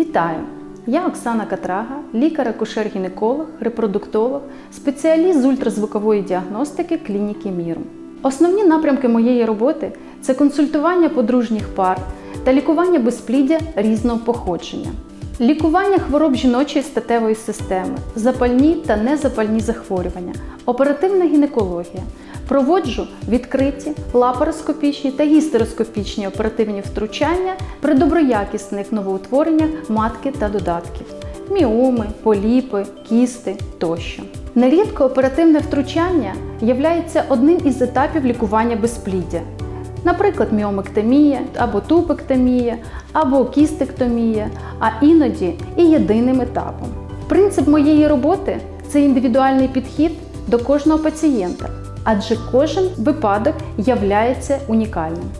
Вітаю! Я Оксана Катрага, лікар-акушер-гінеколог, репродуктолог, спеціаліст з ультразвукової діагностики клініки Мірм. Основні напрямки моєї роботи це консультування подружніх пар та лікування безпліддя різного походження, лікування хвороб жіночої статевої системи, запальні та незапальні захворювання, оперативна гінекологія. Проводжу відкриті, лапароскопічні та гістероскопічні оперативні втручання при доброякісних новоутвореннях матки та додатків, міоми, поліпи, кісти тощо. Нерідко оперативне втручання являється одним із етапів лікування безпліддя. Наприклад, міомектомія або тупектомія, або кістектомія, а іноді і єдиним етапом. Принцип моєї роботи це індивідуальний підхід до кожного пацієнта, адже кожен випадок являється унікальним.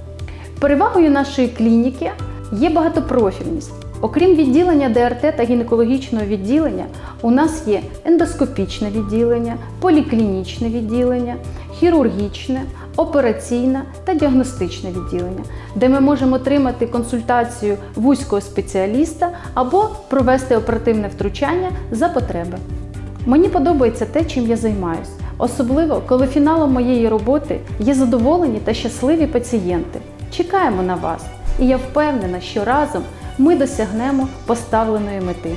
Перевагою нашої клініки є багатопрофільність. Окрім відділення ДРТ та гінекологічного відділення, у нас є ендоскопічне відділення, поліклінічне відділення, хірургічне, операційне та діагностичне відділення, де ми можемо отримати консультацію вузького спеціаліста або провести оперативне втручання за потреби. Мені подобається те, чим я займаюсь, особливо коли фіналом моєї роботи є задоволені та щасливі пацієнти. Чекаємо на вас, і я впевнена, що разом ми досягнемо поставленої мети.